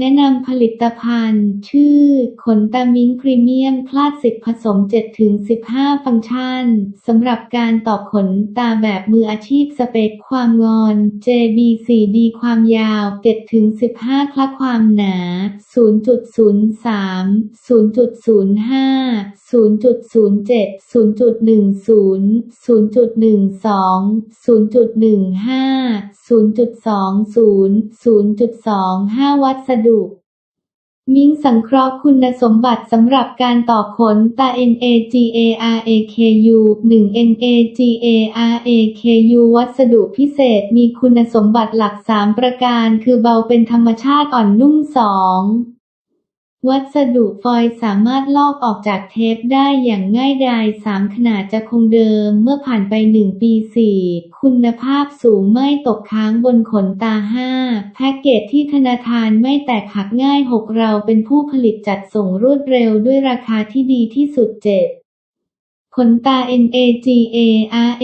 แนะนำผลิตภัณฑ์ ชื่อ ขนตามิงพรีเมียมคลาสสิกผสม 7-15 ฟังก์ชันสำหรับการต่อขนตาแบบมืออาชีพสเปคความงอน JB4D ความยาว 7-15 คละความหนา 0.03 0.05 0.07 0.10 0.12 0.15 0.20 0.25 วัสดุ มิ้งสังเคราะห์คุณสมบัติสำหรับการต่อขนตา NAGARAKU 1 NAGARAKU วัสดุพิเศษมีคุณสมบัติหลัก 3 ประการ คือเบาเป็นธรรมชาติอ่อนนุ่ม 2. วัสดุฟอยล์สามารถลอกออกจากเทปได้อย่างง่ายดาย3ขนาดจะคงเดิมเมื่อผ่านไป 1 ปี 4. คุณภาพสูงไม่ตกค้างบนขนตา 5. แพ็กเกจที่ธนาคารไม่แตกหักง่าย 6 เราเป็นผู้ผลิตจัดส่งรวดเร็วด้วยราคาที่ดีที่สุด 7 ขนตา NAGARAKU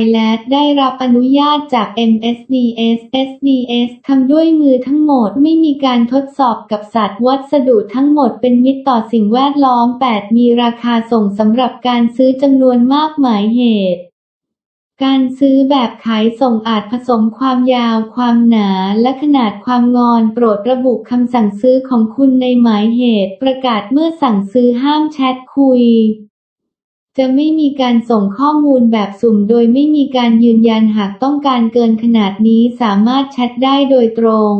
iLAD ได้รับอนุญาตจาก MSDS SDS ทำด้วยมือทั้งหมดไม่มีการทดสอบกับสัตว์วัสดุทั้งหมดเป็นมิตรต่อสิ่งแวดล้อม 8 มีราคาส่งสำหรับการซื้อจำนวนมากหมายเหตุการซื้อแบบขายส่งอาจผสมความยาว ความหนา และขนาดความงอน โปรดระบุคำสั่งซื้อของคุณในหมายเหตุ ประกาศเมื่อสั่งซื้อห้ามแชทคุย จะไม่มีการส่งข้อมูลแบบสุ่มโดยไม่มีการยืนยันหากต้องการเกินขนาดนี้สามารถแชทได้โดยตรง